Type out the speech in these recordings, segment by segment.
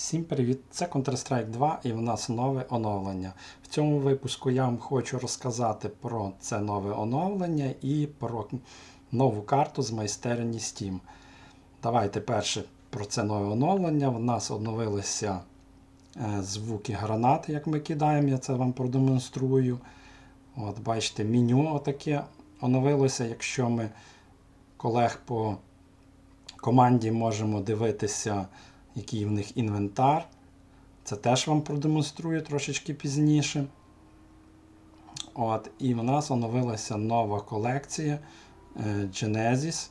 Всім привіт! Це Counter-Strike 2 і в нас нове оновлення. В цьому випуску я вам хочу розказати про це нове оновлення і про нову карту з майстерні Steam. Давайте перше про це нове оновлення. В нас оновилися е, звуки гранати, як ми кидаємо, я це вам продемонструю. От, бачите, меню отаке оновилося. Якщо ми колег по команді можемо дивитися, який в них інвентар. Це теж вам продемонструю трошечки пізніше. От, І в нас оновилася нова колекція е, Genesis.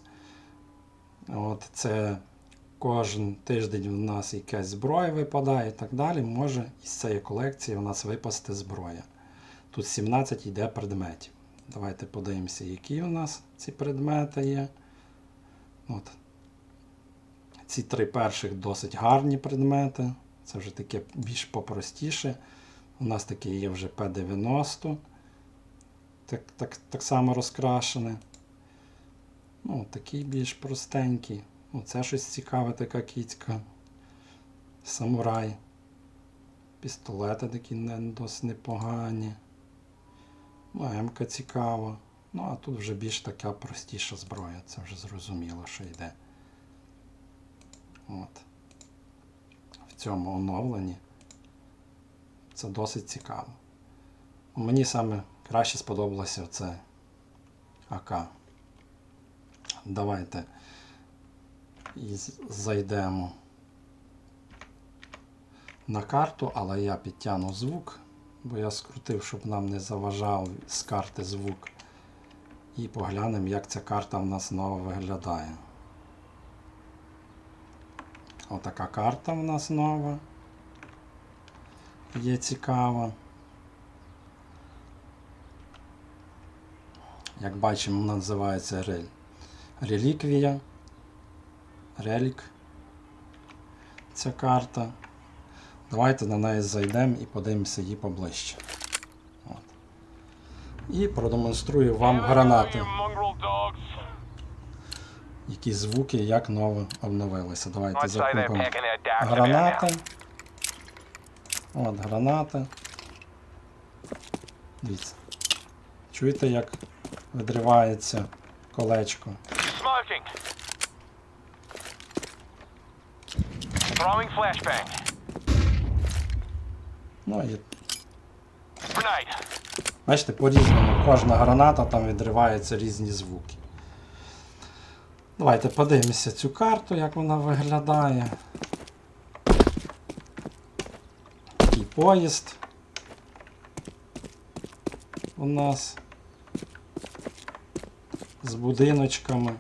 От, Це кожен тиждень в нас якась зброя випадає і так далі. Може із цієї колекції у нас випасти зброя. Тут 17 йде предметів. Давайте подивимося, які у нас ці предмети є. От. Ці три перших досить гарні предмети. Це вже таке більш попростіше. У нас таке є вже P90. Так, так, так само розкрашене. Ну, такий більш простенький. Ну, це щось цікаве, така кіцька. Самурай. Пістолети такі не, досить непогані. Ну, М-ка цікава. Ну, а тут вже більш така простіша зброя. Це вже зрозуміло, що йде. От. В цьому оновленні. Це досить цікаво. Мені саме краще сподобалося це АК. Давайте і зайдемо на карту, але я підтягну звук, бо я скрутив, щоб нам не заважав з карти звук. І поглянемо, як ця карта в нас нова виглядає. Отака карта в нас нова. Є цікава. Як бачимо, вона називається рель. Реліквія. Релік. Ця карта. Давайте на неї зайдемо і подивимося її поближче. От. І продемонструю вам гранати. Які звуки, як ново обновилися. Давайте закупимо гранати. От граната. Дивіться. Чуєте, як видривається колечко? Ну і бачите, по-різному. Кожна граната там відриваються різні звуки. Давайте подивимося цю карту, як вона виглядає. Такий поїзд. У нас з будиночками.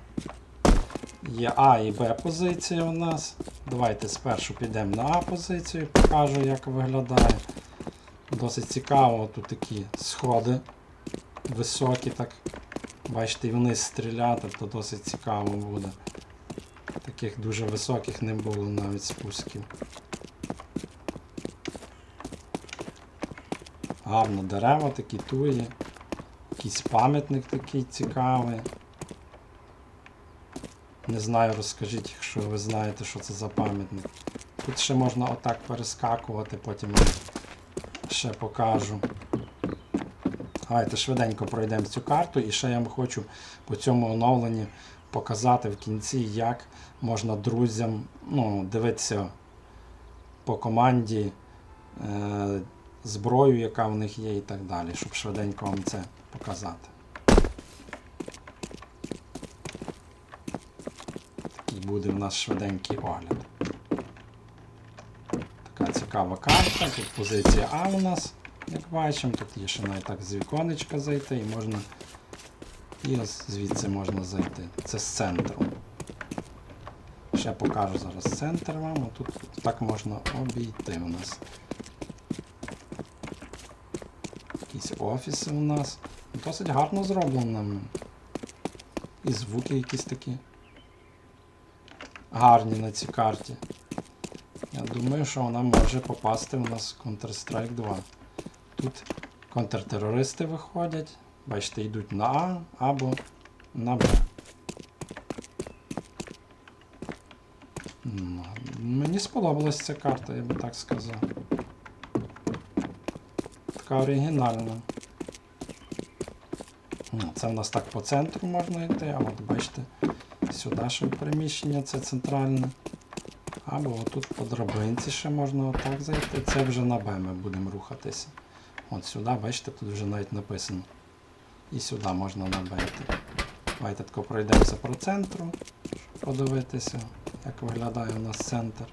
Є А і Б позиція у нас. Давайте спершу підемо на А позицію, покажу, як виглядає. Досить цікаво, тут такі сходи високі, так. Бачите, вниз стріляти, то досить цікаво буде. Таких дуже високих не було навіть спусків. Гарно дерева такі туї. Якийсь пам'ятник такий цікавий. Не знаю, розкажіть, якщо ви знаєте, що це за пам'ятник. Тут ще можна отак перескакувати, потім ще покажу. Давайте швиденько пройдемо цю карту і ще я вам хочу по цьому оновленні показати в кінці, як можна друзям ну, дивитися по команді е, зброю, яка в них є, і так далі, щоб швиденько вам це показати. Такий буде в нас швиденький огляд. Така цікава карта. Тут позиція А у нас, як бачимо, тут є ще навіть так з віконечка зайти і можна. І ось звідси можна зайти. Це з центру. Ще покажу зараз центр вам, тут так можна обійти у нас. Якісь офіси у нас. Досить гарно зроблено. І звуки якісь такі гарні на цій карті. Я думаю, що вона може попасти у нас в Counter-Strike 2. Тут контртерористи виходять. Бачите, йдуть на А або на Б. Мені Мені сподобалась ця карта, я би так сказав. Така оригінальна. Ну, Це в нас так по центру можна йти, а от бачите, сюди ще приміщення, це центральне. Або отут по драбинці ще можна отак зайти. Це вже на Б ми будемо рухатися. От сюди, бачите, тут вже навіть написано. І сюди можна на Б йти. Давайте тако пройдемося по центру, щоб подивитися, як виглядає у нас центр.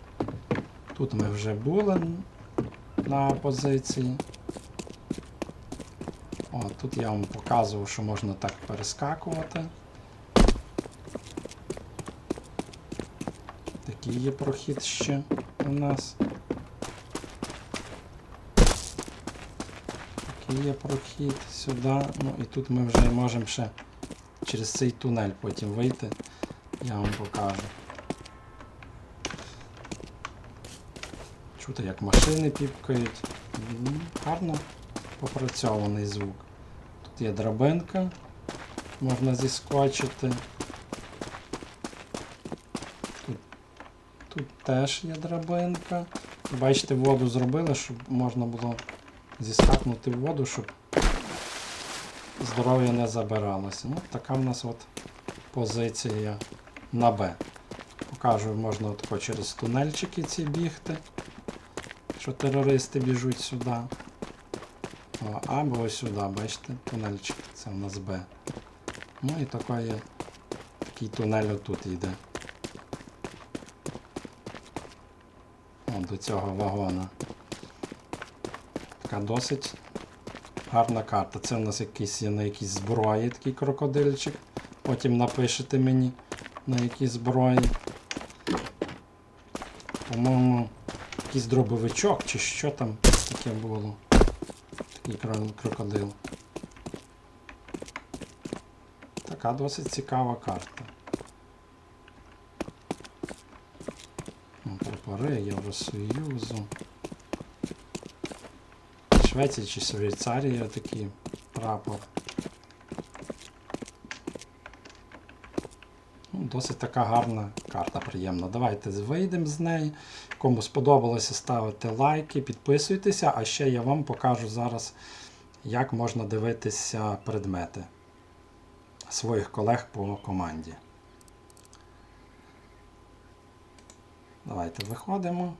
Тут ми вже були на позиції. О, тут я вам показував, що можна так перескакувати. Такий є прохід ще у нас. Є прохід сюди. Ну і тут ми вже можемо ще через цей тунель потім вийти. Я вам покажу. Чути, як машини піпкають. Гарно попрацьований звук. Тут є драбинка, можна зіскочити. Тут, тут теж є драбинка. Бачите, воду зробили, щоб можна було зіскакнути в воду, щоб здоров'я не забиралося. Ну, така в нас от позиція на Б. Покажу, можна отако через тунельчики ці бігти, що терористи біжуть сюди. О, або ось сюди, бачите, тунельчик, це у нас Б. Ну і такий, такий тунель отут йде. О, до цього вагона. Така досить гарна карта. Це у нас якийсь є на якійсь зброї такий крокодильчик. Потім напишете мені на якій зброї. По-моєму, якийсь дробовичок чи що там таке було. Такий крокодил. Така досить цікава карта. Прапори Євросоюзу. Швеція чи Швейцарія такий прапор. Ну, Досить така гарна карта, приємна. Давайте вийдемо з неї. Кому сподобалося, ставите лайки, підписуйтеся, а ще я вам покажу зараз, як можна дивитися предмети своїх колег по команді. Давайте виходимо.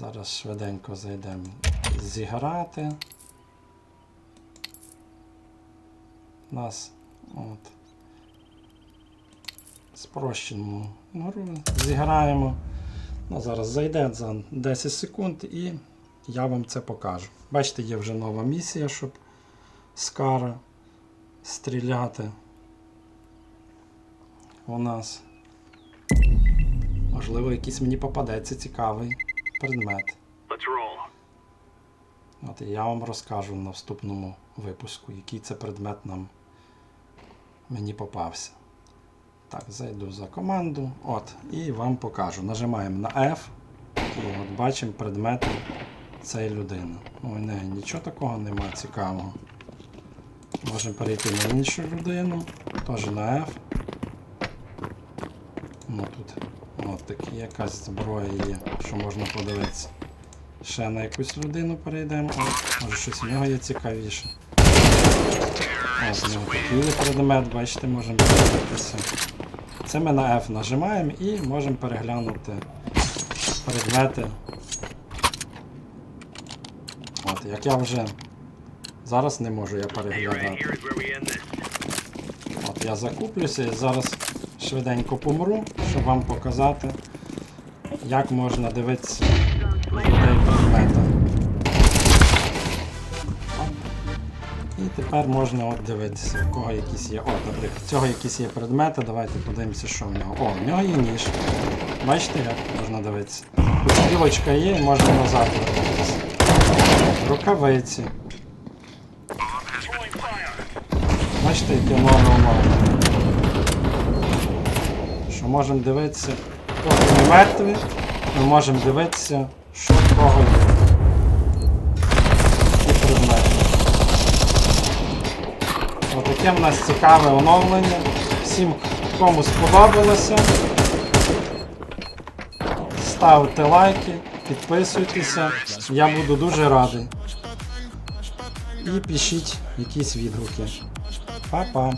Зараз швиденько зайдемо зіграти. У Нас от. Спрощеному гру зіграємо. Ну, зараз зайде за 10 секунд і я вам це покажу. Бачите, є вже нова місія, щоб з стріляти у нас. Можливо, якийсь мені попадеться цікавий предмет. От і я вам розкажу на вступному випуску, який це предмет нам мені попався. Так, зайду за команду. От, і вам покажу. Нажимаємо на F. І от бачимо предмети цієї людини. У неї нічого такого немає цікавого. Можемо перейти на іншу людину. Теж на F. Ну тут от такі якась зброя є, що можна подивитися. Ще на якусь людину перейдемо. О, може щось в нього є цікавіше. В нього такий предмет, бачите, можемо подивитися. Це ми на F нажимаємо і можемо переглянути предмети. От, як я вже зараз не можу я переглядати. От я закуплюся і зараз швиденько помру, щоб вам показати, як можна дивитися людей предмета. І тепер можна от дивитися, в кого якісь є. О, наприклад, цього якісь є предмети. Давайте подивимося, що в нього. О, в нього є ніж. Бачите, як можна дивитися? Тут стрілочка є можна назад дивитися. Рукавиці. Бачите, яке нове оновлення. Що можемо дивитися, поки ми мертві, ми можемо дивитися, що в кого є. І предмети. Отаке в нас цікаве оновлення. Всім, кому сподобалося, ставте лайки, підписуйтеся. Я буду дуже радий. І пишіть якісь відгуки. Па-па.